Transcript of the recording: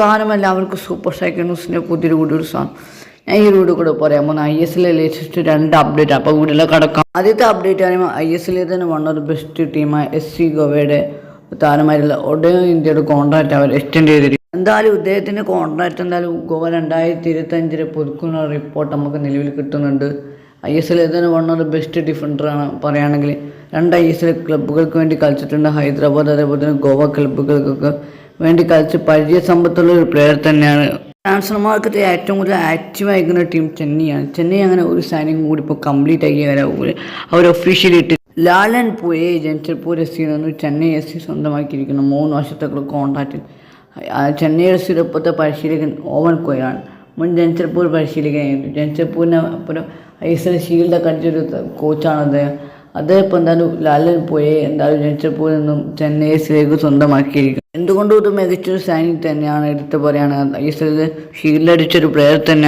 കാലം എല്ലാവർക്കും super cycle ന്യൂസിന്റെ പുതിയൊരു കൂടി സാധനം ഞാൻ ഈ റൂഡ് കൂടെ പറയാൻ പോകുന്ന ഐ എസ് എല്ലിലെ ലേറ്റസ്റ്റ് രണ്ട് അപ്ഡേറ്റ് അപ്പോൾ വീട്ടിലെ കടക്കാം. ആദ്യത്തെ അപ്ഡേറ്റ് ആണ് ഐ എസ് എല്ലിൽ തന്നെ വൺ ഓഫ് ദി ബെസ്റ്റ് ടീമായ എസ് സി ഗോവയുടെ താരമായിട്ടുള്ള ഒഡയോ ഇന്ത്യയുടെ കോൺട്രാക്റ്റ് അവർ എക്സ്റ്റെൻഡ് ചെയ്തിരിക്കും എന്തായാലും ഇദ്ദേഹത്തിന്റെ കോൺട്രാക്റ്റ് എന്തായാലും ഗോവ രണ്ടായിരത്തി ഇരുപത്തഞ്ചിൽ പുതുക്കുന്ന റിപ്പോർട്ട് നമുക്ക് നിലവിൽ കിട്ടുന്നുണ്ട്. ഐ എസ് എല്ലിൽ തന്നെ വൺ ഓഫ് ദി ബെസ്റ്റ് ഡിഫൻഡറാണ് പറയുകയാണെങ്കിൽ രണ്ട് ഐ എസ് എൽ ക്ലബ്ബുകൾക്ക് വേണ്ടി കളിച്ചിട്ടുണ്ട്. ഹൈദരാബാദ് അതേപോലെ തന്നെ ഗോവ ക്ലബ്ബുകൾക്കൊക്കെ വേണ്ടി കളിച്ച് പരിചയ സമ്പത്തുള്ള ഒരു പ്ലെയർ തന്നെയാണ്. ട്രാൻസ്ഫർ മാർക്കറ്റ് ഏറ്റവും കൂടുതൽ ആക്റ്റീവ് ആയിരിക്കുന്ന ടീം ചെന്നൈയാണ്. ചെന്നൈ അങ്ങനെ ഒരു സൈനിങ് കൂടി ഇപ്പോൾ കംപ്ലീറ്റ് ആക്കിയ കാര്യം അവർ ഒഫീഷ്യലി ഇട്ട് ലാലൻ പോയെ ജംഷഡ്പൂർ എസ് സിയിൽ നിന്ന് ചെന്നൈ എസ് സി സ്വന്തമാക്കിയിരിക്കുന്നു. മൂന്ന് വർഷത്തേക്കുള്ള കോൺട്രാക്റ്റിൽ ചെന്നൈ എസ് സിയുടെ ഇപ്പോഴത്തെ പരിശീലകൻ ഓവൻ കോയാണ്. മുൻ ജംഷഡ്പൂർ പരിശീലകനായിരുന്നു. ജംഷഡ്പൂരിനെ അപ്പുറം ഐ എസ് എൽ ഷീൽഡൊക്കെ അടിച്ചൊരു കോച്ചാണ് അദ്ദേഹം. അദ്ദേഹം എന്തായാലും ലാലൻ പോയെ എന്തായാലും ജനിച്ചപ്പോൾ നിന്നും ചെന്നൈ സിലേക്ക് സ്വന്തമാക്കിയിരിക്കും എന്തുകൊണ്ടും ഇത് മികച്ചൊരു സൈനിങ് തന്നെയാണ് എടുത്ത് പറയുകയാണ് ഐ എസ് എല്ലിൽ ഷീൽഡ് പ്ലെയർ തന്നെയാണ്